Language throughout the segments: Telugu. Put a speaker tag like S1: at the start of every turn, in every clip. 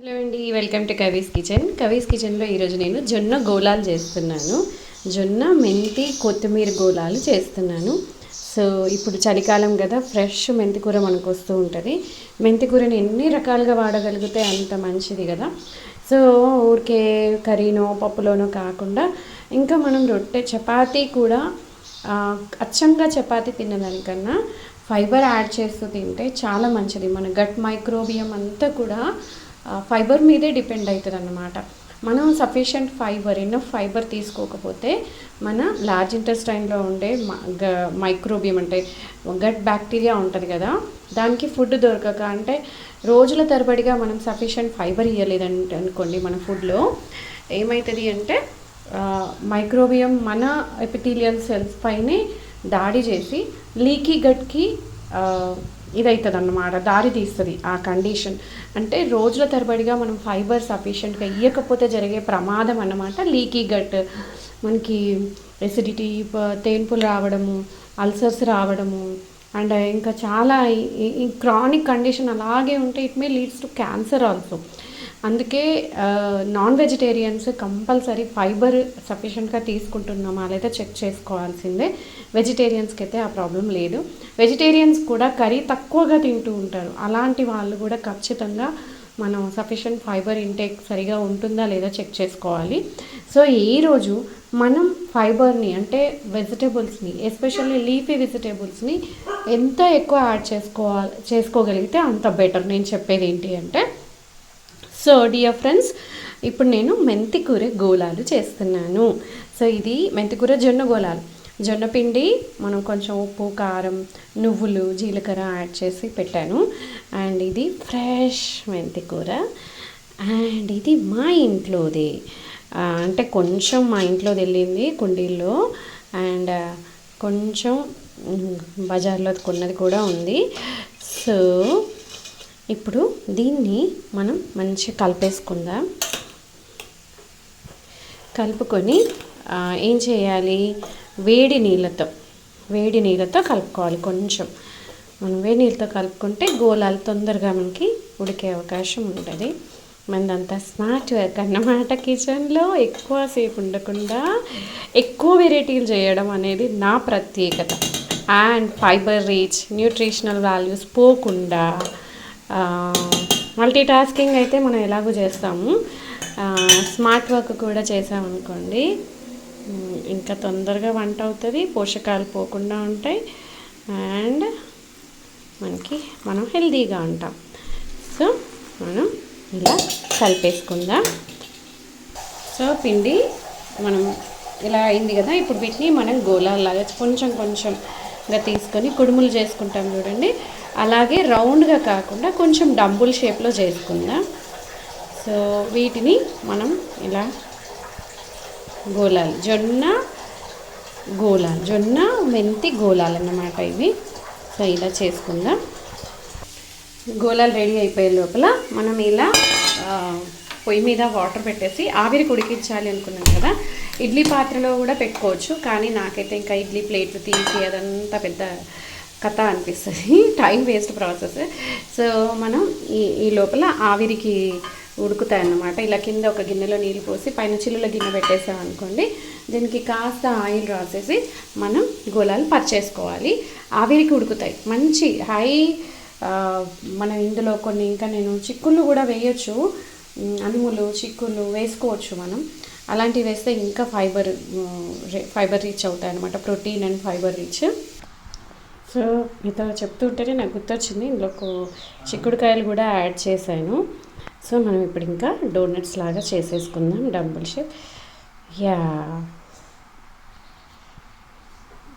S1: హలో అండి welcome to Kavi's kitchen. Kavi's కిచెన్లో ఈరోజు నేను జొన్న గోళాలు చేస్తున్నాను. జొన్న మెంతి కొత్తిమీర గోళాలు చేస్తున్నాను. సో ఇప్పుడు చలికాలం కదా ఫ్రెష్ మెంతి కూర మనకు వస్తూ ఉంటుంది. మెంతి కూరని ఎన్ని రకాలుగా వాడగలిగితే అంత మంచిది కదా. సో ఊరికే కర్రీనో పప్పులోనో కాకుండా ఇంకా మనం రొట్టె చపాతీ కూడా అచ్చంగా చపాతీ తినడానికన్నా ఫైబర్ యాడ్ చేస్తూ తింటే చాలా మంచిది. మన గట్ మైక్రోబియం అంతా కూడా ఫైబర్ మీదే డిపెండ్ అవుతుంది అన్నమాట మనం సఫిషియంట్ ఫైబర్ ఎన్నో ఫైబర్ తీసుకోకపోతే మన లార్జ్ ఇంటెస్టైన్లో ఉండే మైక్రోబియం అంటే గట్ బ్యాక్టీరియా ఉంటుంది కదా దానికి ఫుడ్ దొరకక అంటే రోజుల తరబడిగా మనం సఫిషియంట్ ఫైబర్ ఇవ్వలేదంటే అనుకోండి మన ఫుడ్లో ఏమవుతుంది అంటే మైక్రోబియం మన ఎపిథీలియల్ సెల్స్ పైనే దాడి చేసి లీకీ గట్కి ఇదవుతుంది అన్నమాట దారి తీస్తుంది ఆ కండిషన్. అంటే రోజుల తరబడిగా మనం ఫైబర్ సఫిషియెంట్గా ఇవ్వకపోతే జరిగే ప్రమాదం అన్నమాట లీకీ గట్ మనకి ఎసిడిటీ తేన్పులు రావడము అల్సర్స్ రావడము అండ్ ఇంకా చాలా ఈ క్రానిక్ కండిషన్ అలాగే ఉంటే it may leads to cancer also. అందుకే నాన్ వెజిటేరియన్స్ కంపల్సరీ ఫైబర్ సఫిషియెంట్గా తీసుకుంటున్నామా లేదా చెక్ చేసుకోవాల్సిందే. వెజిటేరియన్స్కి అయితే ఆ ప్రాబ్లం లేదు. వెజిటేరియన్స్ కూడా కర్రీ తక్కువగా తింటూ ఉంటారు. అలాంటి వాళ్ళు కూడా ఖచ్చితంగా మనం సఫిషియెంట్ ఫైబర్ ఇంటేక్ సరిగా ఉంటుందా లేదా చెక్ చేసుకోవాలి. సో ఈరోజు మనం ఫైబర్ని అంటే వెజిటేబుల్స్ని ఎస్పెషల్లీ లీఫీ వెజిటేబుల్స్ని ఎంత ఎక్కువ యాడ్ చేసుకోవాలి చేసుకోగలిగితే అంత బెటర్ నేను చెప్పేది ఏంటి అంటే సో డియర్ ఫ్రెండ్స్ ఇప్పుడు నేను మెంతికూర గోళాలు చేస్తున్నాను. సో ఇది మెంతికూర జొన్న గోళాలు జొన్న పిండి మనం కొంచెం ఉప్పు కారం నువ్వులు జీలకర్ర యాడ్ చేసి పెట్టాను. అండ్ ఇది ఫ్రెష్ మెంతికూర. అండ్ ఇది మా ఇంట్లోది. అంటే కొంచెం మా ఇంట్లో వెళ్ళింది కుండీల్లో. అండ్ కొంచెం బజార్లో కొన్నది కూడా ఉంది. సో ఇప్పుడు దీన్ని మనం మంచిగా కలిపేసుకుందాం. కలుపుకొని ఏం చేయాలి? వేడి నీళ్ళతో వేడి నీళ్ళతో కలుపుకోవాలి కొంచెం. మనం వేడి నీళ్ళతో కలుపుకుంటే గోళాలు తొందరగా మనకి ఉడికే అవకాశం ఉంటుంది. మనదంతా స్మార్ట్ వర్క్ అన్నమాట కిచెన్లో. ఎక్కువసేపు ఉండకుండా ఎక్కువ వెరైటీలు చేయడం అనేది నా ప్రత్యేకత. And fibre rich nutritional values పోకుండా మల్టీ టాస్కింగ్ అయితే మనం ఎలాగో చేస్తాము. స్మార్ట్ వర్క్ కూడా చేసామనుకోండి. ఇంకా తొందరగా వంట అవుతుంది పోషకాలు పోకుండా ఉంటాయి. అండ్ మనకి మనం హెల్తీగా ఉంటాం. సో మనం ఇలా కలిపేసుకుందాం. సో పిండి మనం ఇలా అయింది కదా ఇప్పుడు వీటిని మనం గోళాలాగా కొంచెం గా తీసుకొని కుడుములు చేసుకుంటాం చూడండి. అలాగే రౌండ్గా కాకుండా కొంచెం డంబుల్ షేప్లో చేసుకుందాం. సో వీటిని మనం ఇలా గోళాలు జొన్న గోళాలు జొన్న మెంతి గోళాలు అన్నమాట ఇవి. సో ఇలా చేసుకుందాం. గోళాలు రెడీ అయిపోయే లోపల మనం ఇలా పొయ్యి మీద వాటర్ పెట్టేసి ఆవిరి ఉడికించాలి అనుకున్నాం కదా. ఇడ్లీ పాత్రలో కూడా పెట్టుకోవచ్చు కానీ నాకైతే ఇంకా ఇడ్లీ ప్లేట్లు తీసి అదంతా పెద్ద కథ అనిపిస్తుంది. టైం వేస్ట్ ప్రాసెస్ సో మనం ఈ ఈ లోపల ఆవిరికి ఉడుకుతాయి అన్నమాట ఇలా కింద ఒక గిన్నెలో నీళ్ళు పోసి పైన చిల్లుల గిన్నె పెట్టేసాం అనుకోండి దీనికి కాస్త ఆయిల్ రాసేసి మనం గోళాలు పర్చేసుకోవాలి ఆవిరికి ఉడుకుతాయి. మంచి హై మనం ఇందులో కొన్ని ఇంకా నేను చిక్కుళ్ళు కూడా వేయొచ్చు. అనుములు చిక్కుళ్ళు వేసుకోవచ్చు మనం. అలాంటివి వేస్తే ఇంకా ఫైబర్ ఫైబర్ రీచ్ అవుతాయి అనమాట protein and fibre rich so మీతో చెప్తుంటేనే నాకు గుర్తొచ్చింది. ఇందులో చిక్కుడుకాయలు కూడా యాడ్ చేశాను. సో మనం ఇప్పుడు ఇంకా డోనట్స్ లాగా చేసేసుకుందాం. డంబుల్ షేప్ యా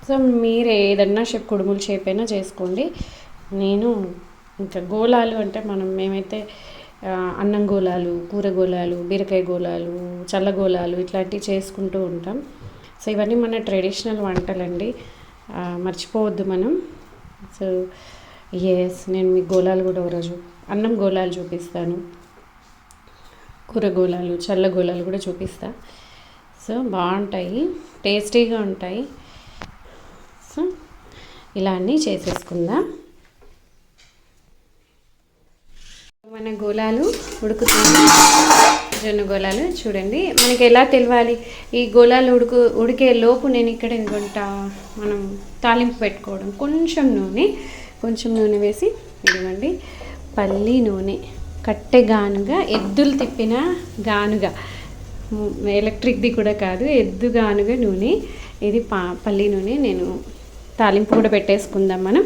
S1: సో మీరు ఏదన్నా షేప్ కుడుములు షేప్ అయినా చేసుకోండి. నేను ఇంకా గోళాలు అంటే మనం మేమైతే అన్నం గోళాలు కూర గోళాలు బీరకాయ గోళాలు చల్లగోళాలు ఇట్లాంటివి చేసుకుంటూ ఉంటాం. సో ఇవన్నీ మన ట్రెడిషనల్ వంటలండి. మర్చిపోవద్దు మనం. సో ఎస్ నేను మీకు గోళాలు కూడా ఒకరోజు అన్నం గోళాలు చూపిస్తాను. కూర గోళాలు చల్ల గోళాలు కూడా చూపిస్తా. సో బాగుంటాయి టేస్టీగా ఉంటాయి. సో ఇలా అన్నీ చేసేసుకుందాం మన గోళాలు ఉడుకుతున్నాయి జొన్న గోళాలు చూడండి. మనకి ఎలా తెలియాలి ఈ గోళాలు ఉడుకు ఉడికే లోపు నేను ఇక్కడ ఎందుకంట మనం తాలింపు పెట్టుకోవడం. కొంచెం నూనె కొంచెం నూనె వేసి ఇదిగోండి. పల్లి నూనె. కట్టె గానుగా ఎద్దులు తిప్పిన గానుగా. ఎలక్ట్రిక్ది కూడా కాదు ఎద్దు గానుగా నూనె. ఇది పా పల్లి నూనె. నేను తాలింపు కూడా పెట్టేసుకుందాం మనం.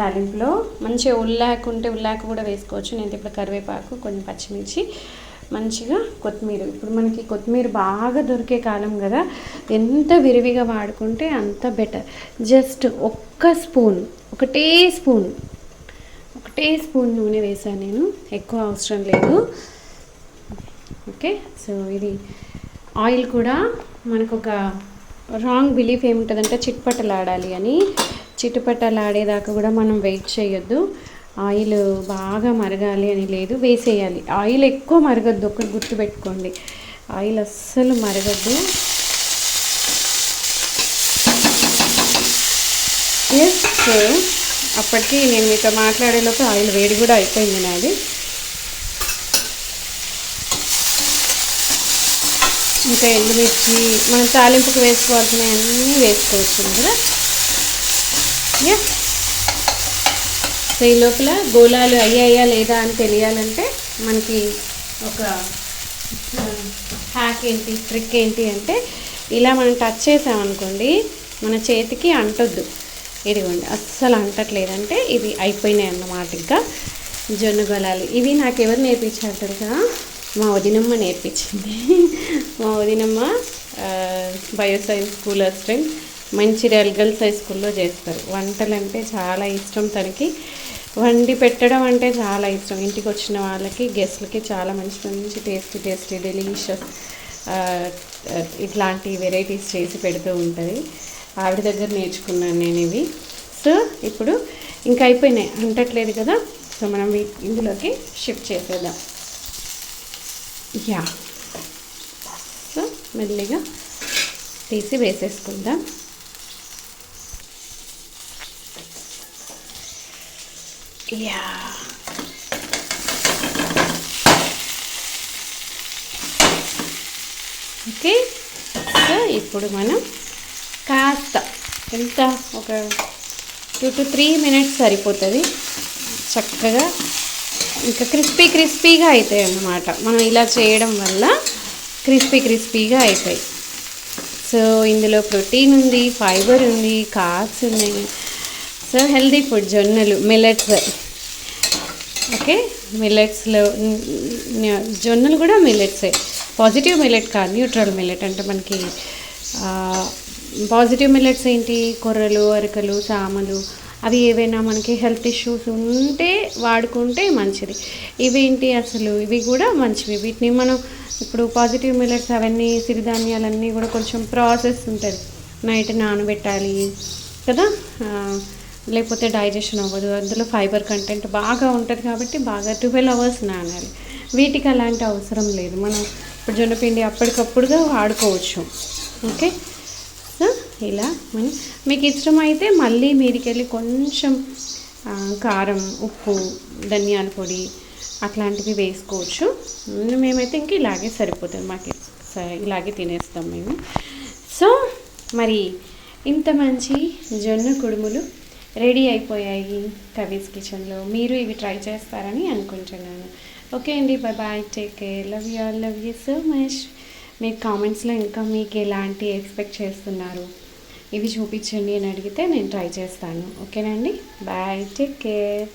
S1: తాలింపులో మంచిగా ఉల్లాకు ఉంటే ఉల్లాకు కూడా వేసుకోవచ్చు. నేను ఇప్పుడు కరివేపాకు కొన్ని పచ్చిమిర్చి మంచిగా కొత్తిమీర. ఇప్పుడు మనకి కొత్తిమీర బాగా దొరికే కాలం కదా. ఎంత విరివిగా వాడుకుంటే అంత బెటర్ జస్ట్ ఒక్క స్పూన్ ఒకటే స్పూన్ ఒకటే స్పూన్ నూనె వేసాను నేను. ఎక్కువ అవసరం లేదు. ఓకే సో ఇది ఆయిల్ కూడా మనకు ఒక రాంగ్ బిలీఫ్ ఏముంటుందంటే చిట్పటలాడాలి అని. చిటుపట్టలాడేదాకా కూడా మనం వెయిట్ చేయొద్దు. ఆయిల్ బాగా మరగాలి అని లేదు వేసేయాలి. ఆయిల్ ఎక్కువ మరగద్దు ఒకటి గుర్తుపెట్టుకోండి. ఆయిల్ అస్సలు మరగద్దు. ఎస్ అప్పటికి నేను మీతో మాట్లాడేలోపు ఆయిల్ వేడి కూడా అయిపోయింది నాది. ఇంకా ఎండుమిర్చి మనం తాలింపుకి వేసుకోవాల్సినవి అన్నీ వేసుకోవచ్చు కదా. యా. సో ఈ లోపల గోళాలు అయ్యాయా లేదా అని తెలియాలంటే మనకి ఒక హ్యాక్ ఏంటి ట్రిక్ ఏంటి అంటే ఇలా మనం టచ్ చేసామనుకోండి మన చేతికి అంటొద్దు. ఇదిగోండి అస్సలు అంటట్లేదంటే ఇవి అయిపోయినాయి అన్నమాట ఇంకా. జొన్న గొలాలు ఇవి నాకు ఎవరు నేర్పించారు తెలుసా? మా వదినమ్మ నేర్పించింది. మా వదినమ్మ bio science school assistant Mancherial girls high స్కూల్లో చేస్తారు. వంటలు అంటే చాలా ఇష్టం తనకి. వండి పెట్టడం అంటే చాలా ఇష్టం. ఇంటికి వచ్చిన వాళ్ళకి గెస్ట్లకి చాలా మంచి మంచి టేస్టీ టేస్టీ డెలీషియస్ ఇట్లాంటి వెరైటీస్ చేసి పెడుతూ ఉంటుంది. ఆవిడ దగ్గర నేర్చుకున్నాను నేను ఇవి. సో ఇప్పుడు ఇంకా అయిపోయినాయి. అంటట్లేదు కదా? సో మనం ఇందులోకి షిఫ్ట్ చేసేద్దాం. యా సో మెల్లిగా తీసి వేసేసుకుందాం. యా ఓకే సో ఇప్పుడు మనం కాస్త ఎంత? ఒక టూ టు త్రీ మినిట్స్ సరిపోతుంది. చక్కగా ఇంకా క్రిస్పీ క్రిస్పీగా అవుతాయి అన్నమాట. మనం ఇలా చేయడం వల్ల క్రిస్పీ క్రిస్పీగా అవుతాయి సో ఇందులో ప్రోటీన్ ఉంది ఫైబర్ ఉంది కార్బ్స్ ఉన్నాయి. సో హెల్దీ ఫుడ్ జొన్నలు మిల్లెట్స్ ఓకే మిల్లెట్స్లో జొన్నలు కూడా మిల్లెట్సే పాజిటివ్ మిల్లెట్ కాదు న్యూట్రల్ మిల్లెట్ అంటే మనకి పాజిటివ్ మిల్లెట్స్ ఏంటి? కొర్రలు అరకలు సామలు అవి ఏవైనా మనకి హెల్త్ ఇష్యూస్ ఉంటే వాడుకుంటే మంచిది. ఇవేంటి అసలు? ఇవి కూడా మంచివి. వీటిని మనం ఇప్పుడు పాజిటివ్ మిల్లెట్స్ అవన్నీ సిరిధాన్యాలన్నీ కూడా కొంచెం ప్రాసెస్ ఉంటుంది. నైట్ నానబెట్టాలి కదా? లేకపోతే డైజెషన్ అవ్వదు. అందులో ఫైబర్ కంటెంట్ బాగా ఉంటుంది కాబట్టి బాగా ట్వెల్వ్ అవర్స్ నానాలి. వీటికి అలాంటి అవసరం లేదు. మనం ఇప్పుడు జొన్నపిండి అప్పటికప్పుడుగా వాడుకోవచ్చు. ఓకే? సో ఇలా మనం మీకు ఇష్టమైతే మళ్ళీ మీదికెళ్ళి కొంచెం కారం ఉప్పు ధనియాల పొడి అట్లాంటివి వేసుకోవచ్చు. మేమైతే ఇంక ఇలాగే సరిపోతుంది మాకు. ఇలాగే తినేస్తాం మేము. సో మరి ఇంత మంచి జొన్న కుడుములు రెడీ అయిపోయాయి కవీస్ కిచెన్లో. మీరు ఇవి ట్రై చేస్తారని అనుకుంటున్నాను. ఓకే అండి bye bye take care. Love you all love you so much మీ కామెంట్స్లో ఇంకా మీకు ఎలాంటి ఎక్స్పెక్ట్ చేస్తున్నారు? ఇవి చూపించండి అని అడిగితే నేను ట్రై చేస్తాను. ఓకేనండి బాయ్ టేక్ కేర్.